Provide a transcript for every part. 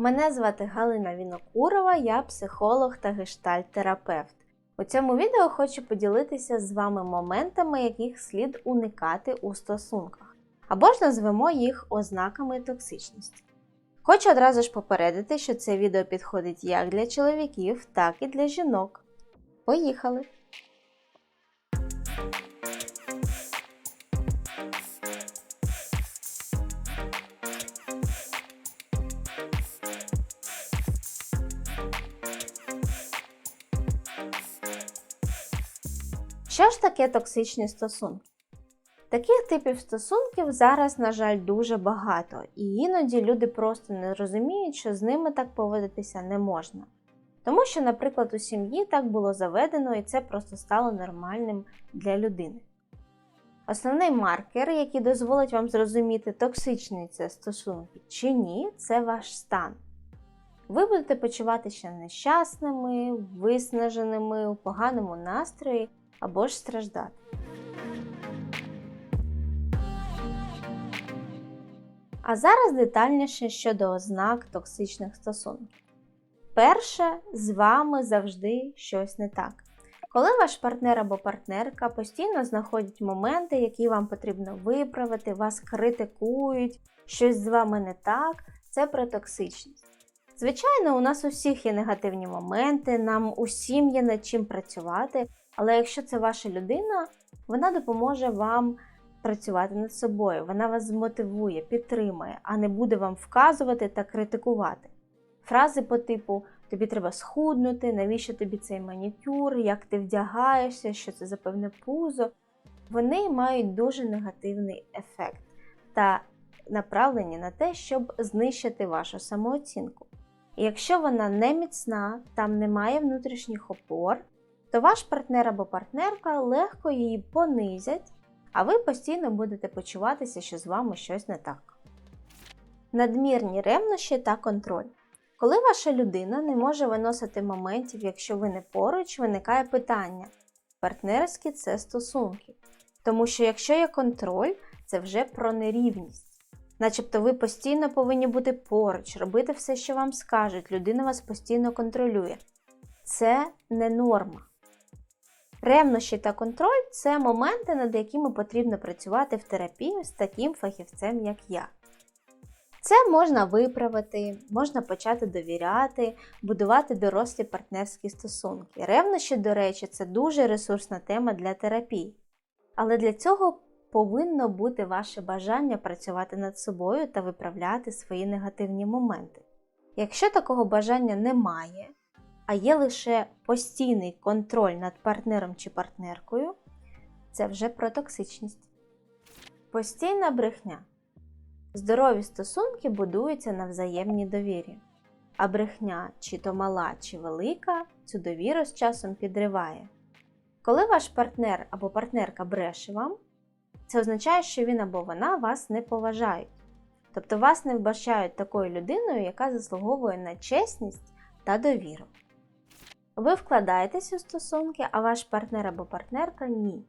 Мене звати Галина Вінокурова, я психолог та гештальт-терапевт. У цьому відео хочу поділитися з вами моментами, яких слід уникати у стосунках, або ж назвемо їх ознаками токсичності. Хочу одразу ж попередити, що це відео підходить як для чоловіків, так і для жінок. Поїхали! Що ж таке токсичні стосунки? Таких типів стосунків зараз, на жаль, дуже багато, і іноді люди просто не розуміють, що з ними так поводитися не можна. Тому що, наприклад, у сім'ї так було заведено, і це просто стало нормальним для людини. Основний маркер, який дозволить вам зрозуміти, токсичні це стосунки чи ні, це ваш стан. Ви будете почуватися нещасними, виснаженими, у поганому настрої або ж страждати. А зараз детальніше щодо ознак токсичних стосунків. Перше, з вами завжди щось не так. Коли ваш партнер або партнерка постійно знаходять моменти, які вам потрібно виправити, вас критикують, щось з вами не так, це про токсичність. Звичайно, у нас у всіх є негативні моменти, нам усім є над чим працювати, але якщо це ваша людина, вона допоможе вам працювати над собою, вона вас змотивує, підтримує, а не буде вам вказувати та критикувати. Фрази по типу тобі треба схуднути, навіщо тобі цей манікюр, як ти вдягаєшся, що це за певне пузо, вони мають дуже негативний ефект та направлені на те, щоб знищити вашу самооцінку. І якщо вона не міцна, там немає внутрішніх опор, то ваш партнер або партнерка легко її понизять, а ви постійно будете почуватися, що з вами щось не так. Надмірні ревнощі та контроль. Коли ваша людина не може виносити моментів, якщо ви не поруч, виникає питання: партнерські це стосунки. Тому що якщо є контроль, це вже про нерівність. Начебто ви постійно повинні бути поруч, робити все, що вам скажуть, людина вас постійно контролює. Це не норма. Ревнощі та контроль це моменти, над якими потрібно працювати в терапії з таким фахівцем, як я. Це можна виправити, можна почати довіряти, будувати дорослі партнерські стосунки. Ревнощі, до речі, це дуже ресурсна тема для терапії. Але для цього повинно бути ваше бажання працювати над собою та виправляти свої негативні моменти. Якщо такого бажання немає, а є лише постійний контроль над партнером чи партнеркою, це вже про токсичність. Постійна брехня. Здорові стосунки будуються на взаємній довірі, а брехня, чи то мала, чи велика, цю довіру з часом підриває. Коли ваш партнер або партнерка бреше вам, це означає, що він або вона вас не поважають. Тобто вас не вбачають такою людиною, яка заслуговує на чесність та довіру. Ви вкладаєтесь у стосунки, а ваш партнер або партнерка ні.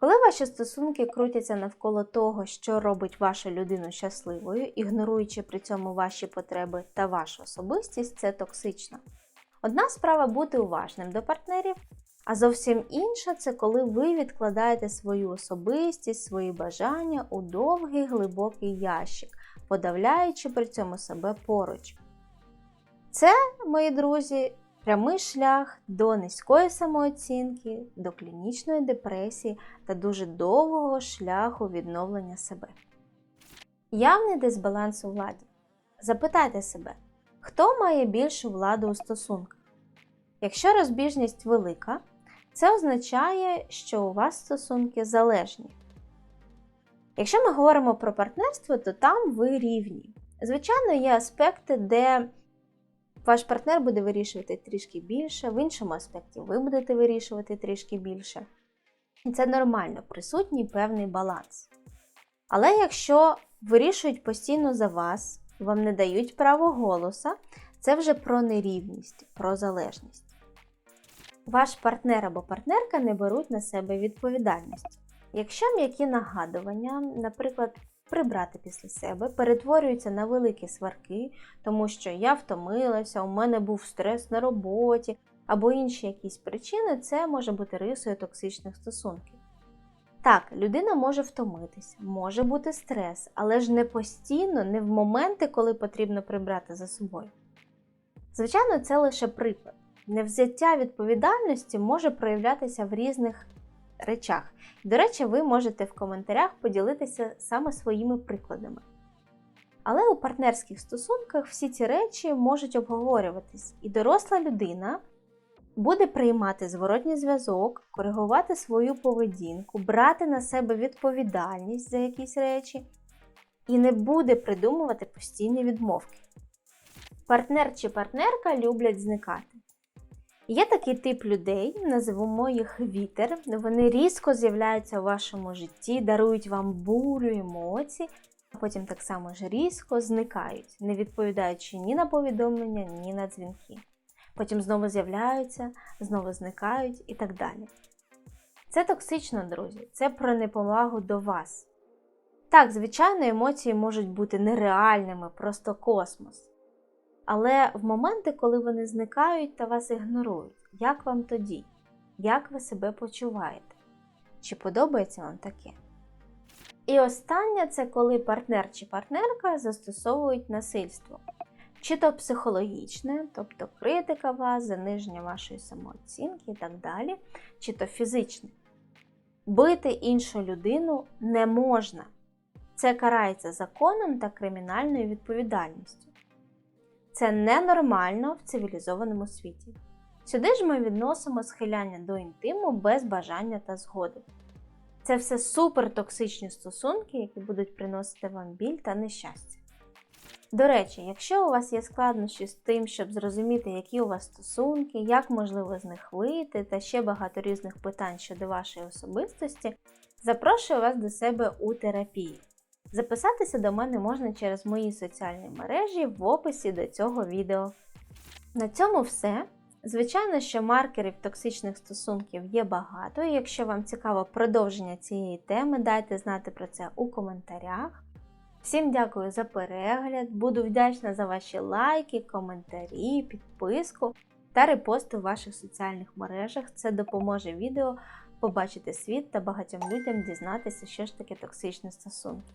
Коли ваші стосунки крутяться навколо того, що робить вашу людину щасливою, ігноруючи при цьому ваші потреби та вашу особистість, це токсично. Одна справа бути уважним до партнерів, а зовсім інша це коли ви відкладаєте свою особистість, свої бажання у довгий глибокий ящик, подавляючи при цьому себе поруч. Це, мої друзі, прямий шлях до низької самооцінки, до клінічної депресії та дуже довгого шляху відновлення себе. Явний дисбаланс у владі. Запитайте себе, хто має більшу владу у стосунках? Якщо розбіжність велика, це означає, що у вас стосунки залежні. Якщо ми говоримо про партнерство, то там ви рівні. Звичайно, є аспекти, де ваш партнер буде вирішувати трішки більше, в іншому аспекті ви будете вирішувати трішки більше. І це нормально, присутній певний баланс. Але якщо вирішують постійно за вас, вам не дають право голоса, це вже про нерівність, про залежність. Ваш партнер або партнерка не беруть на себе відповідальність. Якщо м'які нагадування, наприклад, прибрати після себе, перетворюються на великі сварки, тому що я втомилася, у мене був стрес на роботі або інші якісь причини, це може бути рисою токсичних стосунків. Так, людина може втомитися, може бути стрес, але ж не постійно, не в моменти, коли потрібно прибрати за собою. Звичайно, це лише приклад. Невзяття відповідальності може проявлятися в різних речах. До речі, ви можете в коментарях поділитися саме своїми прикладами. Але у партнерських стосунках всі ці речі можуть обговорюватись, і доросла людина буде приймати зворотній зв'язок, коригувати свою поведінку, брати на себе відповідальність за якісь речі і не буде придумувати постійні відмовки. Партнер чи партнерка люблять зникати. Є такий тип людей, називаємо їх вітер. Вони різко з'являються у вашому житті, дарують вам бурю емоцій, а потім так само ж різко зникають, не відповідаючи ні на повідомлення, ні на дзвінки. Потім знову з'являються, знову зникають і так далі. Це токсично, друзі, це про неповагу до вас. Так, звичайно, емоції можуть бути нереальними, просто космос. Але в моменти, коли вони зникають та вас ігнорують, як вам тоді? Як ви себе почуваєте? Чи подобається вам таке? І останнє це коли партнер чи партнерка застосовують насильство. Чи то психологічне, тобто критика вас, заниження вашої самооцінки і так далі, чи то фізичне. Бити іншу людину не можна. Це карається законом та кримінальною відповідальністю. Це ненормально в цивілізованому світі. Сюди ж ми відносимо схиляння до інтиму без бажання та згоди. Це все супертоксичні стосунки, які будуть приносити вам біль та нещастя. До речі, якщо у вас є складнощі з тим, щоб зрозуміти, які у вас стосунки, як можливо з них вийти, та ще багато різних питань щодо вашої особистості, запрошую вас до себе у терапію. Записатися до мене можна через мої соціальні мережі в описі до цього відео. На цьому все. Звичайно, що маркерів токсичних стосунків є багато, якщо вам цікаво продовження цієї теми, дайте знати про це у коментарях. Всім дякую за перегляд, буду вдячна за ваші лайки, коментарі, підписку та репости у ваших соціальних мережах. Це допоможе відео побачити світ та багатьом людям дізнатися, що ж таке токсичні стосунки.